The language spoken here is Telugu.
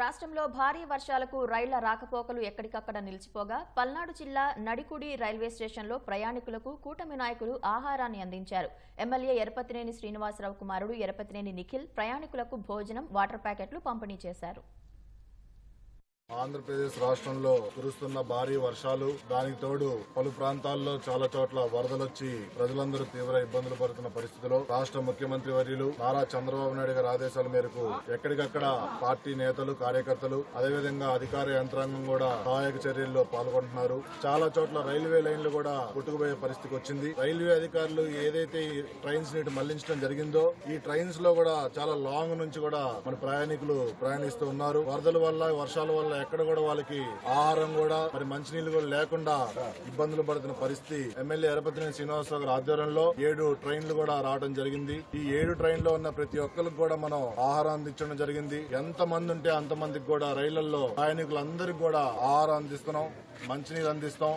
రాష్ట్రంలో భారీ వర్షాలకు రైళ్ళ రాకపోకలు ఎక్కడికక్కడ నిలిచిపోగా పల్నాడు జిల్లా నడికుడి రైల్వే స్టేషన్లో ప్రయాణికులకు కూటమి నాయకులు ఆహారాన్ని అందించారు. ఎమ్మెల్యే ఎరపతినేని శ్రీనివాసరావు కుమారుడు ఎరపతినేని నిఖిల్ ప్రయాణికులకు భోజనం వాటర్ ప్యాకెట్లు పంపిణీ చేశారు. ఆంధ్రప్రదేశ్ రాష్ట్రంలో కురుస్తున్న భారీ వర్షాలు దానికి తోడు పలు ప్రాంతాల్లో చాలా చోట్ల వరదలొచ్చి ప్రజలందరూ తీవ్ర ఇబ్బందులు పడుతున్న పరిస్థితిలో రాష్ట్ర ముఖ్యమంత్రి వర్యులు నారా చంద్రబాబు నాయుడు గారి ఆదేశాల మేరకు ఎక్కడికక్కడ పార్టీ నేతలు కార్యకర్తలు అదేవిధంగా అధికార యంత్రాంగం కూడా సహాయక చర్యల్లో పాల్గొంటున్నారు. చాలా చోట్ల రైల్వే లైన్లు కూడా కొట్టుకుపోయే పరిస్థితికి వచ్చింది. రైల్వే అధికారులు ఏదైతే ఈ ట్రైన్స్ నీటి మళ్ళించడం జరిగిందో ఈ ట్రైన్స్లో కూడా చాలా లాంగ్ నుంచి కూడా మన ప్రయాణికులు ప్రయాణిస్తూ ఉన్నారు. వరదల వల్ల వర్షాల వల్ల ఎక్కడ కూడా వాళ్ళకి ఆహారం కూడా మరి మంచినీళ్ళు కూడా లేకుండా ఇబ్బందులు పడుతున్న పరిస్థితి. ఎమ్మెల్యే ఎరపతిని శ్రీనివాసరావు గారి ఆధ్వర్యంలో ఏడు ట్రైన్లు కూడా రావడం జరిగింది. ఈ ఏడు ట్రైన్లో ఉన్న ప్రతి ఒక్కరికి కూడా మనం ఆహారం అందించడం జరిగింది. ఎంత మంది ఉంటే అంత మందికి కూడా రైళ్ళలో ప్రయాణికులందరికీ కూడా ఆహారం అందిస్తున్నాం మంచినీళ్ళు అందిస్తాం.